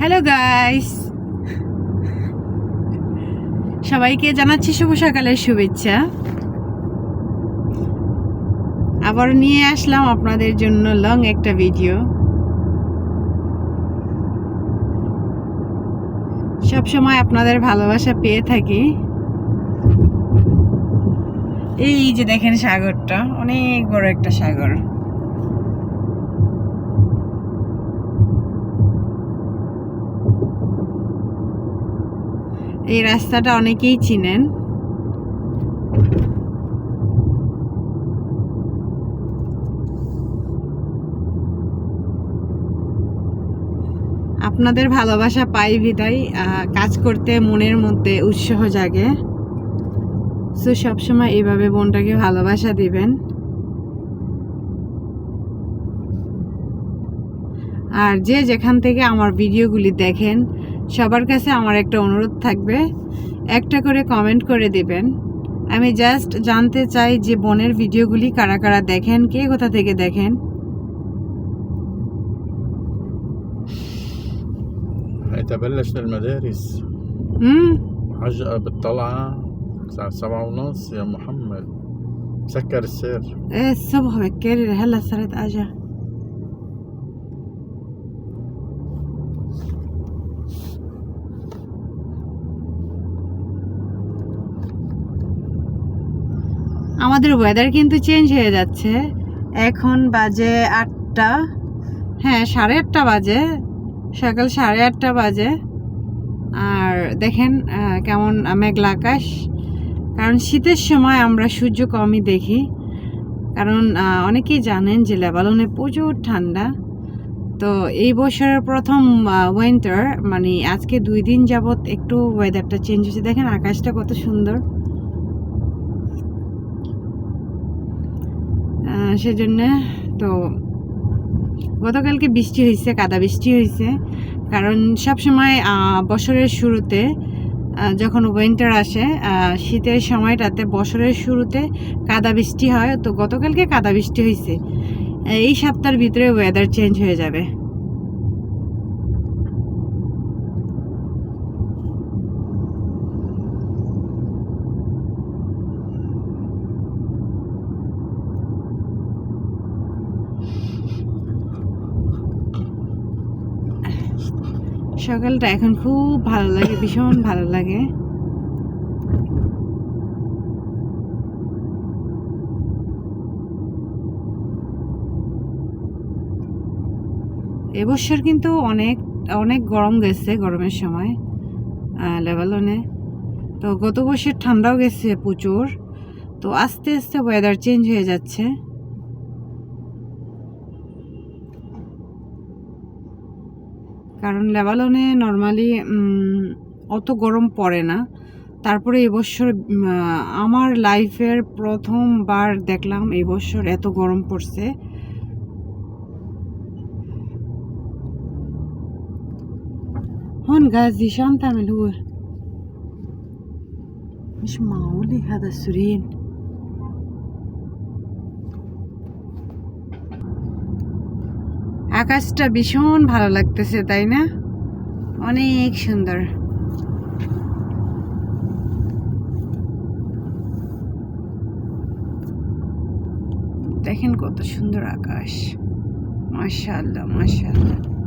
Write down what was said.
Hello guys সবাইকে জানাচ্ছি শুভ সকালের শুভেচ্ছা। আবার নিয়ে আসলাম আপনাদের জন্য লং একটা ভিডিও সব সময় আপনাদের ভালোবাসা পেয়ে থাকি। এই যে দেখেন সাগরটা, অনেক বড় একটা সাগর। এই রাস্তাটা অনেকেই চিনেন। আপনাদের ভালোবাসা পাই বিদায় কাজ করতে মনের মধ্যে উৎসাহ জাগে। সো সবসময় এইভাবে বোনটাকে ভালোবাসা দিবেন। আর যে যেখান থেকে আমার ভিডিওগুলি দেখেন সবার কাছে আমার একটা অনুরোধ থাকবে একটা করে কমেন্ট করে দিবেন আমি জাস্ট জানতে চাই যে বোনের ভিডিওগুলি কারা কারা দেখেন কে কোথা থেকে দেখেন هيدا بلشنا المدارس হুম عجقة بالطلعة الساعة سبعة ونص يا محمد سكر السير ايه الصبح بكير هلا صارت اجا আমাদের ওয়েদার কিন্তু চেঞ্জ হয়ে যাচ্ছে। এখন বাজে আটটা হ্যাঁ সাড়ে আটটা বাজে, সকাল সাড়ে আটটা বাজে। আর দেখেন কেমন মেঘলা আকাশ। কারণ শীতের সময় আমরা সূর্য কমই দেখি। কারণ অনেকেই জানেন যে লেবাননে প্রচুর ঠান্ডা। তো এই বছরের প্রথম উইন্টার মানে আজকে দুই দিন যাবত একটু ওয়েদারটা চেঞ্জ হয়েছে। দেখেন আকাশটা কত সুন্দর। সেজন্য তো গতকালকে বৃষ্টি হয়েছে, কাদা বৃষ্টি হয়েছে। কারণ সবসময় সময় বছরের শুরুতে যখন উইন্টার আসে শীতের সময়টাতে বছরের শুরুতে কাদা বৃষ্টি হয়। তো গতকালকে কাদা বৃষ্টি হয়েছে। এই সপ্তাহের ভিতরে ওয়েদার চেঞ্জ হয়ে যাবে। সকালটা এখন খুব ভালো লাগে, ভীষণ ভালো লাগে। এবছর কিন্তু অনেক অনেক গরম গেছে গরমের সময় লেবাননে। তো গত বছর ঠান্ডাও গেছে প্রচুর। তো আস্তে আস্তে ওয়েদার চেঞ্জ হয়ে যাচ্ছে। কারণ লেবাননে নর্মালি অত গরম পড়ে না তারপরে এবছর উম, আহ, আমার লাইফের প্রথমবার দেখলাম এবছর এত গরম পড়ছে هون غازي شو عم تعمل هو؟ مش معقولة هذا السوريين আকাশটা ভীষণ ভালো লাগতেছে তাই না? অনেক সুন্দর। দেখেন কত সুন্দর আকাশ। মাশাল্লাহ মাশাআল্লাহ।